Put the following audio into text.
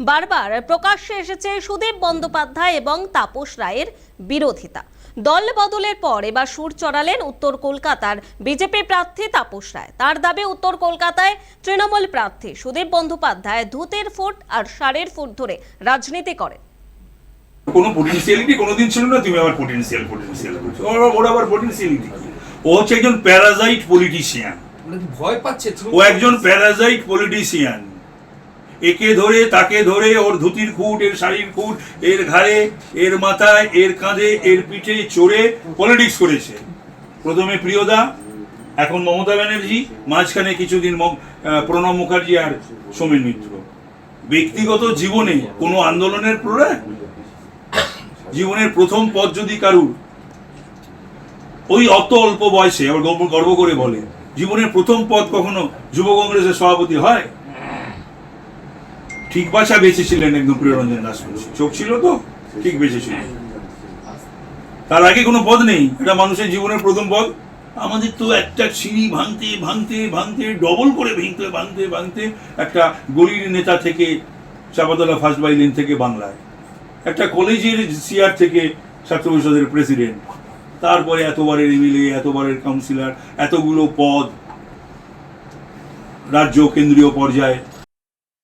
বারবার প্রকাশ্যে এসেছে সুদীপ বন্দ্যোপাধ্যায় এবং তাপস রায়ের বিরোধিতা। দল বদলের পর এবার সুর চড়ালেন উত্তর কলকাতার বিজেপি প্রার্থী তাপস রায়। তার দাবি উত্তর কলকাতায় তৃণমূল প্রার্থী সুদীপ বন্দ্যোপাধ্যায় ধুতের ফুট আর সারের ফুট ধরে রাজনীতি করেন। কোনো পটেনশিয়ালিটি কোনোদিন ছিল না তুমি আবার পটেনশিয়াল পটেনশিয়াল ওর আবার পটেনশিয়ালিটি ও হচ্ছে একজন প্যারাজাইট পলিটিশিয়ান ভয় পাচ্ছে ও একজন প্যারাজাইট পলিটিশিয়ান একে ধরে, তাকে ধরে, ওর ধুতির খুঁট, এর শাড়ির খুঁট, এর ঘাড়ে, এর মাথায়, এর কাঁধে, এর পিঠে চড়ে পলিটিক্স করেছে। প্রথমে প্রিয়দা, এখন মমতা ব্যানার্জি, মাঝখানে কিছুদিন প্রণব মুখার্জি আর সোমেন মিত্র। ব্যক্তিগত জীবনে কোনো আন্দোলনের প্রয়াস জীবনের প্রথম পথ যদি কারুর? ওই অত অল্প বয়সে, আবার গর্ব করে বলে, জীবনের প্রথম পদ কখনো যুব কংগ্রেসের সভাপতি হয়? ঠিক বাছা বেঁচেছিলেন একদম প্রিয়রঞ্জন দাস। চোখ ছিল তো? ঠিক বেঁচেছিলেন। তার আগে কোনো পদ নেই? এটা মানুষের জীবনের প্রথম পদ। আমাদের তো একটা সিঁড়ি ভাঙতে ভাঙতে ভাঙতে ডবল করে ভাঙতে ভাঙতে ভাঙতে একটা গলির নেতা থেকে চাপাতলা ফার্স্ট বাইলেন থেকে বাংলায়, একটা কলেজের সিআর থেকে ছাত্র পরিষদের প্রেসিডেন্ট তারপরে এতবারের এমএলএ এতবারের কাউন্সিলর এতগুলো পদ, রাজ্য কেন্দ্রীয় পর্যায়ে